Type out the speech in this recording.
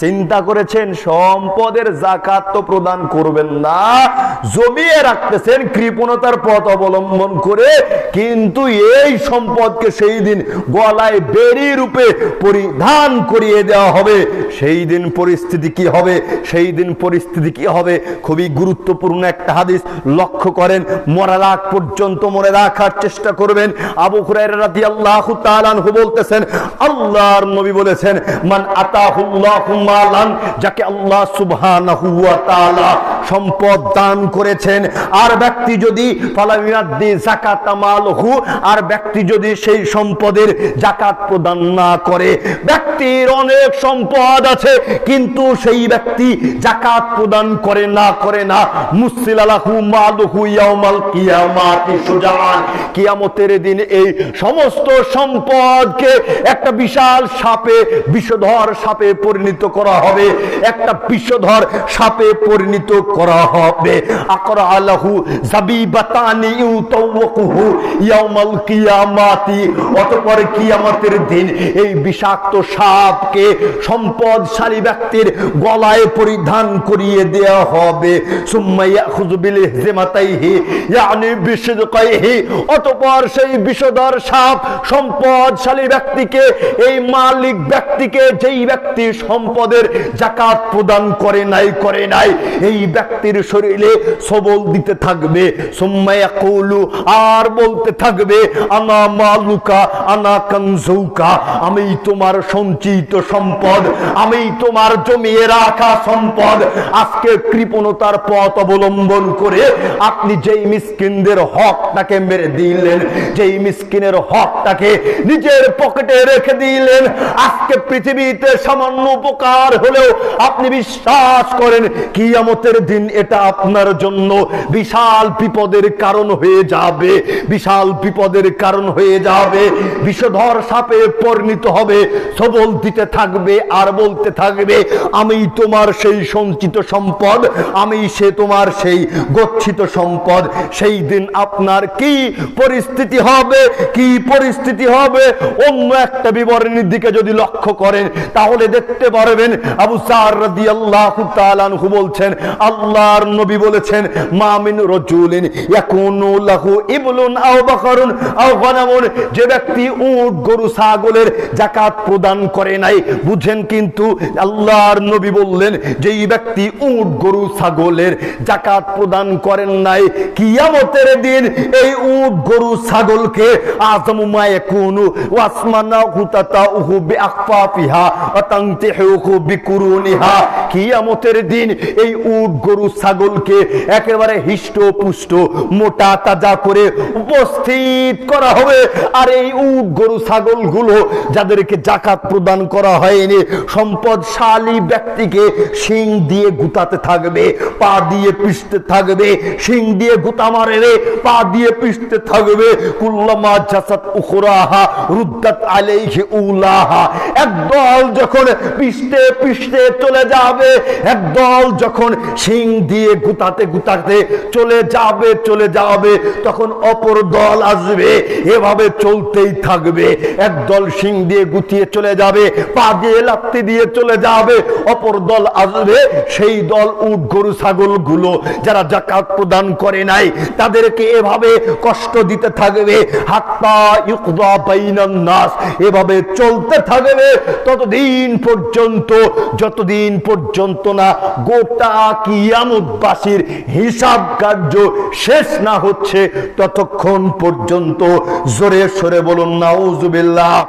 চিন্তা করেছেন, সম্পদের জাকাত তো প্রদান করবেন না। জমিয়ে রাখতেছেন কৃপণতার পথ অবলম্বন করে, কিন্তু এই সম্পদকে সেই দিন গলায় বেরি রূপে পরিধান করিয়ে দেওয়া হবে। সেই দিন পরিস্থিতি কি হবে? সেই দিন পরিস্থিতি কি হবে? খুবই গুরুত্বপূর্ণ একটা হাদিস লক্ষ্য করেন, মরার আগ পর্যন্ত মনে রাখার চেষ্টা করবেন। আবু হুরায়রা রাদিয়াল্লাহু তাআলা বলতেছেন, আল্লাহর নবী বলেছেন, মান আতাহুল্লাহু মালান যাকে আল্লাহ সুবহানাহু ওয়া তাআলা সম্পদ দান করেছেন। আর ব্যক্তি যদি আর ব্যক্তি যদি সেই সম্পদের জাকাত প্রদান না করে, ব্যক্তির অনেক সম্পদ আছে, কিন্তু সেই ব্যক্তি জাকাত প্রদান করে না করে না। মুসিলালাহু মালহু ইয়াউমাল কিয়ামাতি কিয়ামতের দিন এই সমস্ত সম্পদকে একটা বিশাল সাপে, বিষধর সাপে পরিণত করা হবে। একটা বিষধর সাপে পরিণত করা হবে। আকরা জাবিবাতানি ইয়াউমাল কিয়ামাতি। অতঃপর কিয়ামতের দিন এই বিষাক্ত সাপকে সম্পদশালী ব্যক্তির গলায় পরিধান করিয়ে দেওয়া হবে। সুম্মা ইয়াখুযু বিল হিজমাতাইহি ইয়ানি অতঃপর সেই বিষধর সাপ সম্পদশালী ব্যক্তিকে, এই মালিক ব্যক্তিকে যেই ব্যক্তি সম্পদের জাকাত প্রদান করে নাই করে নাই, এই ব্যক্তির শরীরে সবল দিতে থাকবে। আর বলতে থাকবে, আনা মালুকা, আনা কনজৌকা আমি তোমার সঞ্চিত সম্পদ আমি তোমার জমিয়ে রাখা সম্পদ। আজকে কৃপণতার পথ অবলম্বন করে আপনি যেই মিসকিনদের হকটাকে মেরে দিলেন, যেই মিসকিনের হকটাকে নিজের পকেটে রেখে দিলেন, আজকে পৃথিবীতে সামান্য উপকার হলেও আপনি বিশ্বাস করেন, কিয়ামতের দিন এটা আপনার জন্য বিশাল বিপদের কারণ হয়ে যাবে, বিশাল বিপদের কারণ হয়ে যাবে। বিষধর সাপে পরিণত হবে, সবল দিতে থাকবে আর বলতে থাকবে, আমি তোমার সেই সঞ্চিত সম্পদ, আমি সে তোমার সেই গচ্ছিত সম্পদ, সেই দিন আপনার কি পরিস্থিতি হবে, কি পরিস্থিতি হবে? অন্য একটা বিবরণীর দিকে যদি লক্ষ্য করেন, তাহলে দেখতে পারবেন আবু সার রাদিয়াল্লাহু বলছেন আল্লাহর নবী বলেছেন মামিন রজুলিন ইয়াকুনু লাহু ইবলুন আও বাকারুন আও গনামুন। যে ব্যক্তি উট, গরু, ছাগলের যাকাত প্রদান করে নাই, বুঝেন কিন্তু আল্লাহর নবী বললেন যে এই ব্যক্তি উট, গরু, ছাগলের জাকাত প্রদান করেন নাই, কিয়ামতের দিন এই উট, গরু, ছাগলকে আজমু মায়াকুনু ওয়াসমানা হুতাতা উহু বিআকফাফিহা অতাংতিহুহু বিকুরুনিহা। কিয়ামতের দিন এই উট গরু, ছাগলকে একেবারে হিষ্ট পুষ্ট মোটা, তাজা করে উপস্থিত করা হবে। আর এই উট গরু, ছাগলগুলো যাদেরকে জাকাত প্রদান করা হয়নি, সম্পদশালী ব্যক্তিকে শিং দিয়ে গুতাতে থাকবে, পা দিয়ে পিষতে থাকবে, শিং দিয়ে গুতা মারে রে, পা দিয়ে পিষতে থাকবে। কুল্লামা জাসাত উখরাহা রুদ্দাত আলাইহি উলাহা। একদল যখন পিষতে পিষতে চলে যাবে একদল যখন শিং দিয়ে গুতাতে গুতাতে চলে যাবে চলে যাবে, তখন অপর দল আসবে, এভাবে চলতেই থাকবে। একদল শিং দিয়ে গুতিয়ে চলে যাবে, পা দিয়ে লাত্তি দিয়ে চলে যাবে, অপর দল আসবে। সেই দল উট, গরু, ছাগলগুলো যারা জাকাত প্রদান করে নাই, তাদেরকে এভাবে কষ্ট দিতে থাকবে। হাত্তা ইউকদা বাইনান নাস, এভাবে চলতে থাকবে। ততদিন পর্যন্ত, যতদিন পর্যন্ত না গোটা কিয়ামতবাসীর হিসাব কার্য শেষ না হচ্ছে ততক্ষণ পর্যন্ত জোরে সরে বলুন নাউজুবিল্লাহ।